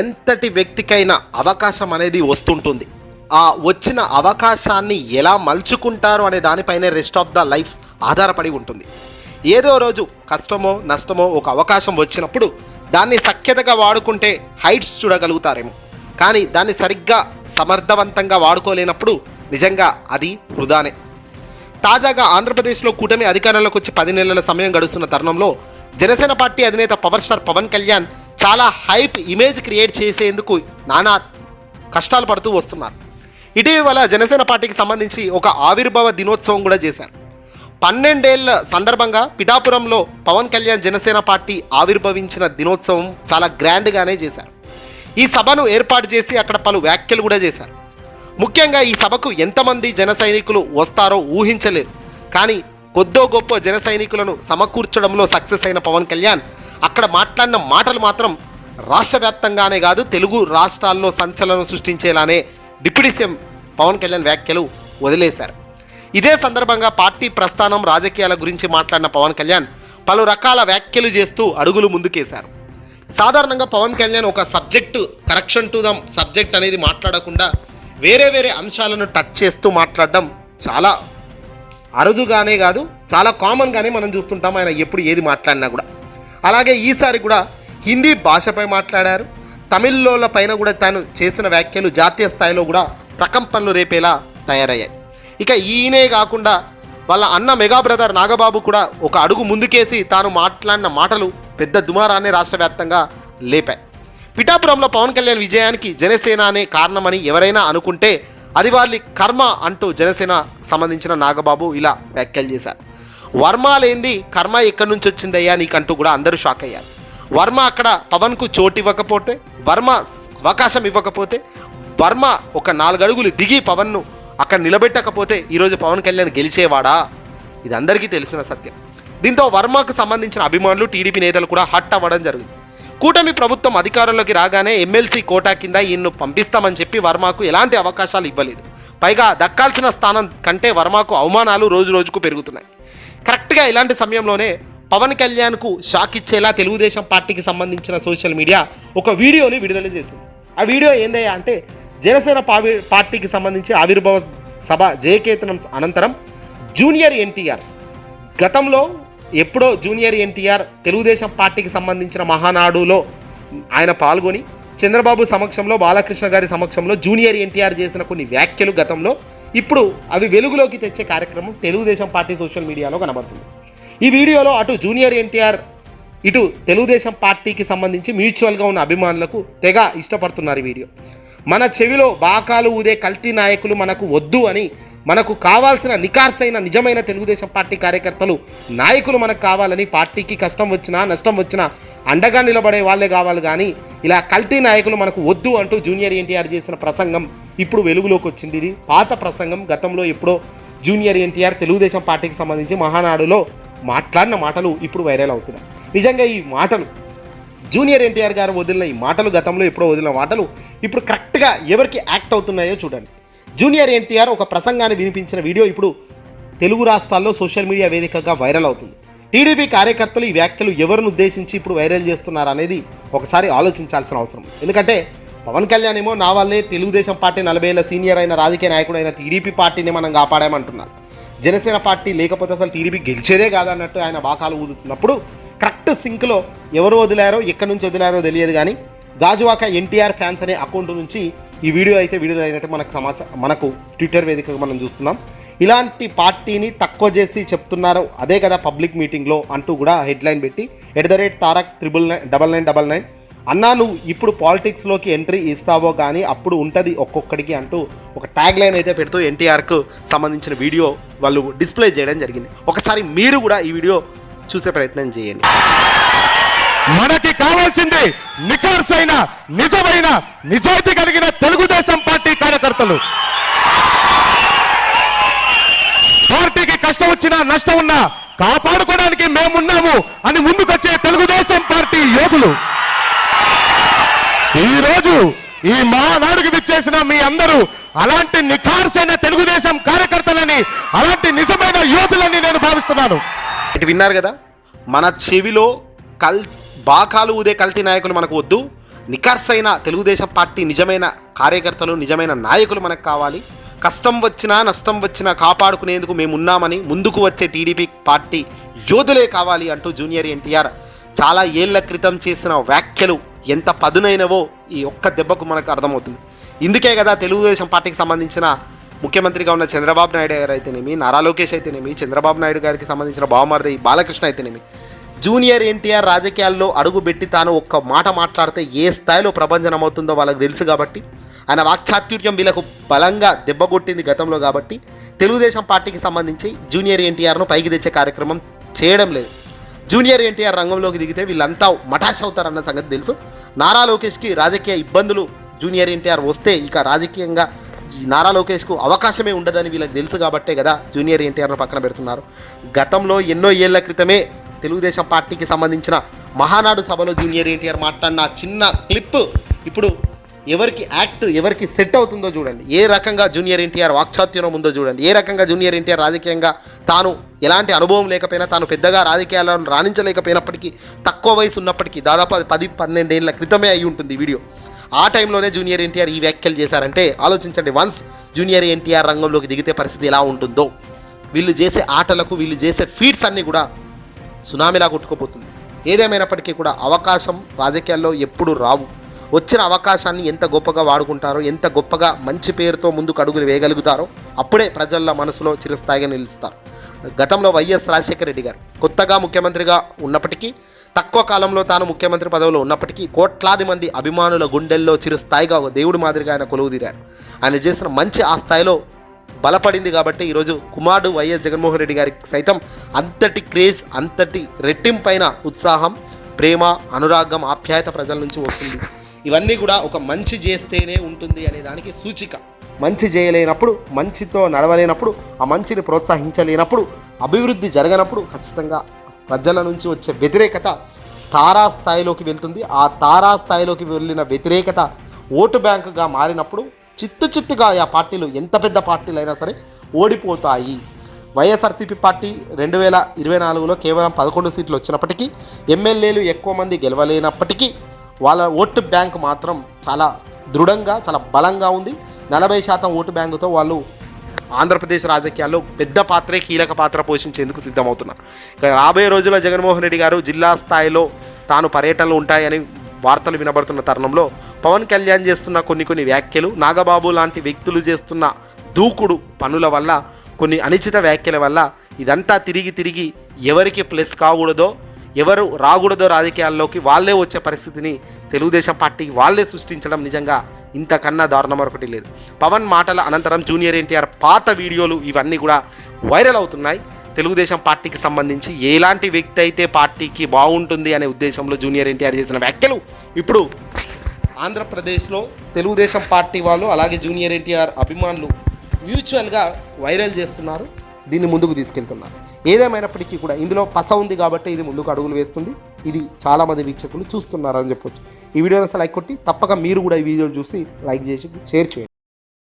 ఎంతటి వ్యక్తికైనా అవకాశం అనేది వస్తుంటుంది. ఆ వచ్చిన అవకాశాన్ని ఎలా మలుచుకుంటారు అనే దానిపైనే రెస్ట్ ఆఫ్ ద లైఫ్ ఆధారపడి ఉంటుంది. ఏదో రోజు కష్టమో నష్టమో ఒక అవకాశం వచ్చినప్పుడు దాన్ని సఖ్యతగా వాడుకుంటే హైట్స్ చూడగలుగుతారేమో. కానీ దాన్ని సరిగ్గా సమర్థవంతంగా వాడుకోలేనప్పుడు నిజంగా అది వృధానే. తాజాగా ఆంధ్రప్రదేశ్లో కూటమి అధికారంలోకి వచ్చి పది నెలల సమయం గడుస్తున్న తరుణంలో జనసేన పార్టీ అధినేత పవర్ స్టార్ పవన్ కళ్యాణ్ చాలా హైప్ ఇమేజ్ క్రియేట్ చేసేందుకు నానా కష్టాలు పడుతూ వస్తున్నారు. ఇటీవల జనసేన పార్టీకి సంబంధించి ఒక ఆవిర్భావ దినోత్సవం కూడా చేశారు. పన్నెండేళ్ళ సందర్భంగా పిఠాపురంలో పవన్ కళ్యాణ్ జనసేన పార్టీ ఆవిర్భవించిన దినోత్సవం చాలా గ్రాండ్గానే చేశారు. ఈ సభను ఏర్పాటు చేసి అక్కడ పలు వ్యాఖ్యలు కూడా చేశారు. ముఖ్యంగా ఈ సభకు ఎంతమంది జన సైనికులు వస్తారో ఊహించలేరు. కానీ కొద్దో గొప్ప జన సైనికులను సమకూర్చడంలో సక్సెస్ అయిన పవన్ కళ్యాణ్ అక్కడ మాట్లాడిన మాటలు మాత్రం రాష్ట్ర వ్యాప్తంగానే కాదు తెలుగు రాష్ట్రాల్లో సంచలనం సృష్టించేలానే డిప్యూటీ సీఎం పవన్ కళ్యాణ్ వ్యాఖ్యలు వదిలేశారు. ఇదే సందర్భంగా పార్టీ ప్రస్థానం రాజకీయాల గురించి మాట్లాడిన పవన్ కళ్యాణ్ పలు రకాల వ్యాఖ్యలు చేస్తూ అడుగులు ముందుకేశారు. సాధారణంగా పవన్ కళ్యాణ్ ఒక subject correction to the subject అనేది మాట్లాడకుండా వేరే వేరే అంశాలను టచ్ చేస్తూ మాట్లాడడం చాలా అరుదుగానే కాదు చాలా కామన్గానే మనం చూస్తుంటాం ఆయన ఎప్పుడు ఏది మాట్లాడినా కూడా. అలాగే ఈసారి కూడా హిందీ భాషపై మాట్లాడారు. తమిళోళ్ళ పైన కూడా తాను చేసిన వ్యాఖ్యలు జాతీయ స్థాయిలో కూడా ప్రకంపనలు రేపేలా తయారయ్యాయి. ఇక ఈయనే కాకుండా వాళ్ళ అన్న మెగా బ్రదర్ నాగబాబు కూడా ఒక అడుగు ముందుకేసి తాను మాట్లాడిన మాటలు పెద్ద దుమారాన్ని రాష్ట్ర వ్యాప్తంగా లేపాయి. పిఠాపురంలో పవన్ కళ్యాణ్ విజయానికి జనసేన అనే కారణమని ఎవరైనా అనుకుంటే అది వాళ్ళ కర్మ అంటూ జనసేన సంబంధించిన నాగబాబు ఇలా వ్యాఖ్యలు చేశారు. వర్మ లేనిది కర్మ ఎక్కడి నుంచి వచ్చిందయ్యా? నీకంటూ కూడా అందరూ షాక్ అయ్యారు. వర్మ అక్కడ పవన్కు చోటు ఇవ్వకపోతే వర్మ అవకాశం ఇవ్వకపోతే వర్మ ఒక నాలుగడుగులు దిగి పవన్ను అక్కడ నిలబెట్టకపోతే ఈరోజు పవన్ కళ్యాణ్ గెలిచేవాడా? ఇది అందరికీ తెలిసిన సత్యం. దీంతో వర్మకు సంబంధించిన అభిమానులు టీడీపీ నేతలు కూడా హట్ అవ్వడం జరిగింది. కూటమి ప్రభుత్వం అధికారంలోకి రాగానే ఎమ్మెల్సీ కోటా కింద ఈయన్ను పంపిస్తామని చెప్పి వర్మకు ఎలాంటి అవకాశాలు ఇవ్వలేదు. పైగా దక్కాల్సిన స్థానం కంటే వర్మకు అవమానాలు రోజు రోజుకు పెరుగుతున్నాయి. కరెక్ట్గా ఇలాంటి సమయంలోనే పవన్ కళ్యాణ్కు షాక్ ఇచ్చేలా తెలుగుదేశం పార్టీకి సంబంధించిన సోషల్ మీడియా ఒక వీడియోని విడుదల చేసింది. ఆ వీడియో ఏందయ్యా అంటే జనసేన పావి పార్టీకి సంబంధించి ఆవిర్భావ సభ జయకేతనం అనంతరం జూనియర్ ఎన్టీఆర్ గతంలో ఎప్పుడో జూనియర్ ఎన్టీఆర్ తెలుగుదేశం పార్టీకి సంబంధించిన మహానాడులో ఆయన పాల్గొని చంద్రబాబు సమక్షంలో బాలకృష్ణ గారి సమక్షంలో జూనియర్ ఎన్టీఆర్ చేసిన కొన్ని వ్యాఖ్యలు గతంలో ఇప్పుడు అవి వెలుగులోకి తెచ్చే కార్యక్రమం తెలుగుదేశం పార్టీ సోషల్ మీడియాలో కనబడుతుంది. ఈ వీడియోలో అటు జూనియర్ ఎన్టీఆర్ ఇటు తెలుగుదేశం పార్టీకి సంబంధించి మ్యూచువల్గా ఉన్న అభిమానులకు తెగ ఇష్టపడుతున్నారు ఈ వీడియో. మన చెవిలో బాకాలు ఊదే కల్తీ నాయకులు మనకు వద్దు అని మనకు కావాల్సిన నికార్సైన నిజమైన తెలుగుదేశం పార్టీ కార్యకర్తలు నాయకులు మనకు కావాలని పార్టీకి కష్టం వచ్చినా నష్టం వచ్చినా అండగా నిలబడే వాళ్ళే కావాలి కానీ ఇలా కల్తీ నాయకులు మనకు వద్దు అంటూ జూనియర్ ఎన్టీఆర్ చేసిన ప్రసంగం ఇప్పుడు వెలుగులోకి వచ్చింది. ఇది పాత ప్రసంగం. గతంలో ఎప్పుడో జూనియర్ ఎన్టీఆర్ తెలుగుదేశం పార్టీకి సంబంధించి మహానాడులో మాట్లాడిన మాటలు ఇప్పుడు వైరల్ అవుతున్నాయి. నిజంగా ఈ మాటలు జూనియర్ ఎన్టీఆర్ గారు వదిలిన ఈ మాటలు గతంలో ఎప్పుడో వదిలిన మాటలు ఇప్పుడు కరెక్ట్గా ఎవరికి యాక్ట్ అవుతున్నాయో చూడండి. జూనియర్ ఎన్టీఆర్ ఒక ప్రసంగాన్ని వినిపించిన వీడియో ఇప్పుడు తెలుగు రాష్ట్రాల్లో సోషల్ మీడియా వేదికగా వైరల్ అవుతుంది. టీడీపీ కార్యకర్తలు ఈ వ్యాఖ్యలు ఎవరిని ఉద్దేశించి ఇప్పుడు వైరల్ చేస్తున్నారు అనేది ఒకసారి ఆలోచించాల్సిన అవసరం. ఎందుకంటే పవన్ కళ్యాణ్ ఏమో నా వల్లే తెలుగుదేశం పార్టీ నలభై ఏళ్ళ సీనియర్ అయిన రాజకీయ నాయకుడు అయిన టీడీపీ పార్టీని మనం కాపాడామంటున్నారు. జనసేన పార్టీ లేకపోతే అసలు టీడీపీ గెలిచేదే కాదన్నట్టు ఆయన బాకాలు ఊదుతున్నప్పుడు కరెక్ట్ సింక్లో ఎవరు వదిలారో ఎక్కడి నుంచి వదిలారో తెలియదు కానీ గాజువాక ఎన్టీఆర్ ఫ్యాన్స్ అనే అకౌంట్ నుంచి ఈ వీడియో అయితే విడుదలైనట్టు మనకు సమాచారం మనకు ట్విట్టర్ వేదికగా మనం చూస్తున్నాం. ఇలాంటి పార్టీని తక్కువ చేసి చెప్తున్నారు. అదే కదా పబ్లిక్ మీటింగ్లో అంటూ కూడా హెడ్లైన్ పెట్టి at the rate Tarak triple nine double nine double nine. అన్నా నువ్వు ఇప్పుడు పాలిటిక్స్లోకి ఎంట్రీ ఇస్తావో కానీ అప్పుడు ఉంటుంది ఒక్కొక్కడికి అంటూ ఒక ట్యాగ్ లైన్ అయితే పెడుతూ ఎన్టీఆర్కు సంబంధించిన వీడియో వాళ్ళు డిస్ప్లే చేయడం జరిగింది. ఒకసారి మీరు కూడా ఈ వీడియో చూసే ప్రయత్నం చేయండి. మనకి కావాల్సింది నిఖార్సైన నిజమైన నిజాయితీ కలిగిన తెలుగుదేశం పార్టీ కార్యకర్తలు. వచ్చినా నష్టం ఉన్నా కాపాడుకోవడానికి మేమున్నాము అని ముందుకొచ్చే తెలుగుదేశం పార్టీ యోధులు. ఈ రోజు ఈ మహానాడుకి విచ్చేసిన మీ అందరూ అలాంటి నిఖార్సైన తెలుగుదేశం కార్యకర్తలని అలాంటి నిజమైన యోధులని నేను భావిస్తున్నాను. ఇటు విన్నారు కదా మన చెవిలో కల్ బాకాలు ఊదే కల్తీ నాయకులు మనకు వద్దు. నిఖర్సైన తెలుగుదేశం పార్టీ నిజమైన కార్యకర్తలు నిజమైన నాయకులు మనకు కావాలి. కష్టం వచ్చినా నష్టం వచ్చినా కాపాడుకునేందుకు మేము ఉన్నామని ముందుకు వచ్చే టీడీపీ పార్టీ యోధులే కావాలి అంటూ జూనియర్ ఎన్టీఆర్ చాలా ఏళ్ళ క్రితం చేసిన వ్యాఖ్యలు ఎంత పదునైనవో ఈ ఒక్క దెబ్బకు మనకు అర్థమవుతుంది. ఇందుకే కదా తెలుగుదేశం పార్టీకి సంబంధించిన ముఖ్యమంత్రిగా ఉన్న చంద్రబాబు నాయుడు గారు అయితేనేమి నారా లోకేష్ అయితేనేమి చంద్రబాబు నాయుడు గారికి సంబంధించిన బావమరిది బాలకృష్ణ అయితేనేమి జూనియర్ ఎన్టీఆర్ రాజకీయాల్లో అడుగుపెట్టి తాను ఒక్క మాట మాట్లాడితే ఏ స్థాయిలో ప్రభంజనం అవుతుందో వాళ్ళకి తెలుసు కాబట్టి ఆయన వాక్చాతుర్యం వీళ్ళకు బలంగా దెబ్బగొట్టింది గతంలో కాబట్టి తెలుగుదేశం పార్టీకి సంబంధించి జూనియర్ ఎన్టీఆర్ను పైకి తెచ్చే కార్యక్రమం చేయడం లేదు. జూనియర్ ఎన్టీఆర్ రంగంలోకి దిగితే వీళ్ళంతా మటాష్ అవుతారన్న సంగతి తెలుసు. నారా లోకేష్కి రాజకీయ ఇబ్బందులు జూనియర్ ఎన్టీఆర్ వస్తే ఇక రాజకీయంగా నారా లోకేష్కు అవకాశమే ఉండదని వీళ్ళకి తెలుసు కాబట్టే కదా జూనియర్ ఎన్టీఆర్ను పక్కన పెడుతున్నారు. గతంలో ఎన్నో ఏళ్ళ క్రితమే తెలుగుదేశం పార్టీకి సంబంధించిన మహానాడు సభలో జూనియర్ ఎన్టీఆర్ మాట్లాడిన చిన్న క్లిప్ ఇప్పుడు ఎవరికి యాక్ట్ ఎవరికి సెట్ అవుతుందో చూడండి. ఏ రకంగా జూనియర్ ఎన్టీఆర్ వాక్చాత్యం ఉందో చూడండి. ఏ రకంగా జూనియర్ ఎన్టీఆర్ రాజకీయంగా తాను ఎలాంటి అనుభవం లేకపోయినా తాను పెద్దగా రాజకీయాలను రాణించలేకపోయినప్పటికీ తక్కువ వయసు ఉన్నప్పటికీ దాదాపు అది పది పన్నెండేళ్ళ క్రితమే అయి ఉంటుంది వీడియో. ఆ టైంలోనే జూనియర్ ఎన్టీఆర్ ఈ వ్యాఖ్యలు చేశారంటే ఆలోచించండి వన్స్ జూనియర్ ఎన్టీఆర్ రంగంలోకి దిగితే పరిస్థితి ఎలా ఉంటుందో. వీళ్ళు చేసే ఆటలకు వీళ్ళు చేసే ఫీడ్స్ అన్నీ కూడా సునామీలా కొట్టుకుపోతుంది. ఏదేమైనప్పటికీ కూడా అవకాశం రాజకీయాల్లో ఎప్పుడు రావు. వచ్చిన అవకాశాన్ని ఎంత గొప్పగా వాడుకుంటారో ఎంత గొప్పగా మంచి పేరుతో ముందుకు అడుగులు వేయగలుగుతారో అప్పుడే ప్రజల మనసులో చిరస్థాయిగా నిలుస్తారు. గతంలో వైఎస్ రాజశేఖర రెడ్డి గారు కొత్తగా ముఖ్యమంత్రిగా ఉన్నప్పటికీ తక్కువ కాలంలో తాను ముఖ్యమంత్రి పదవిలో ఉన్నప్పటికీ కోట్లాది మంది అభిమానుల గుండెల్లో చిరుస్థాయిగా ఒక దేవుడి మాదిరిగా ఆయన కొలువు తీరాడు ఆయన చేసిన మంచి ఆ స్థాయిలో బలపడింది కాబట్టి ఈరోజు కుమారుడు వైఎస్ జగన్మోహన్ రెడ్డి గారికి సైతం అంతటి క్రేజ్ అంతటి రెట్టింపైన ఉత్సాహం ప్రేమ అనురాగం ఆప్యాయత ప్రజల నుంచి వస్తుంది. ఇవన్నీ కూడా ఒక మంచి చేస్తేనే ఉంటుంది అనే దానికి సూచిక. మంచి చేయలేనప్పుడు మంచితో నడవలేనప్పుడు ఆ మంచిని ప్రోత్సహించలేనప్పుడు అభివృద్ధి జరగనప్పుడు ఖచ్చితంగా ప్రజల నుంచి వచ్చే వ్యతిరేకత తారా స్థాయిలోకి వెళ్తుంది. ఆ తారా స్థాయిలోకి వెళ్ళిన వ్యతిరేకత ఓటు బ్యాంకుగా మారినప్పుడు చిత్తు చిత్తుగా ఆ పార్టీలు ఎంత పెద్ద పార్టీలు అయినా సరే ఓడిపోతాయి. వైఎస్ఆర్సీపీ పార్టీ రెండు వేల ఇరవై నాలుగులో కేవలం పదకొండు సీట్లు వచ్చినప్పటికీ ఎమ్మెల్యేలు ఎక్కువ మంది గెలవలేనప్పటికీ వాళ్ళ ఓటు బ్యాంక్ మాత్రం చాలా దృఢంగా చాలా బలంగా ఉంది. నలభై శాతం ఓటు బ్యాంకుతో వాళ్ళు ఆంధ్రప్రదేశ్ రాజకీయాల్లో పెద్ద పాత్రే కీలక పాత్ర పోషించేందుకు సిద్ధమవుతున్నారు. ఇక రాబోయే రోజుల్లో జగన్మోహన్ రెడ్డి గారు జిల్లా స్థాయిలో తాను పర్యటనలు ఉంటాయని వార్తలు వినబడుతున్న తరుణంలో పవన్ కళ్యాణ్ చేస్తున్న కొన్ని కొన్ని వ్యాఖ్యలు నాగబాబు లాంటి వ్యక్తులు చేస్తున్న దూకుడు పనుల వల్ల కొన్ని అనిశ్చిత వ్యాఖ్యల వల్ల ఇదంతా తిరిగి తిరిగి ఎవరికి ప్లస్ కాకూడదో ఎవరు రాకూడదో రాజకీయాల్లోకి వాళ్ళే వచ్చే పరిస్థితిని తెలుగుదేశం పార్టీకి వాళ్ళే సృష్టించడం నిజంగా ఇంతకన్నా దారుణం మరొకటి లేదు. పవన్ మాటల అనంతరం జూనియర్ ఎన్టీఆర్ పాత వీడియోలు ఇవన్నీ కూడా వైరల్ అవుతున్నాయి. తెలుగుదేశం పార్టీకి సంబంధించి ఎలాంటి వ్యక్తి అయితే పార్టీకి బాగుంటుంది అనే ఉద్దేశంలో జూనియర్ ఎన్టీఆర్ చేసిన వ్యాఖ్యలు ఇప్పుడు ఆంధ్రప్రదేశ్లో తెలుగుదేశం పార్టీ వాళ్ళు అలాగే జూనియర్ ఎన్టీఆర్ అభిమానులు మ్యూచువల్గా వైరల్ చేస్తున్నారు. దీన్ని ముందుకు తీసుకెళ్తున్నారు. ఏదేమైనప్పటికీ కూడా ఇందులో పస ఉంది కాబట్టి ఇది ముందుకు అడుగులు వేస్తుంది. ఇది చాలామంది వీక్షకులు చూస్తున్నారని చెప్పొచ్చు. ఈ వీడియోని అసలు లైక్ కొట్టి తప్పక మీరు కూడా ఈ వీడియో చూసి లైక్ చేసి షేర్ చేయండి.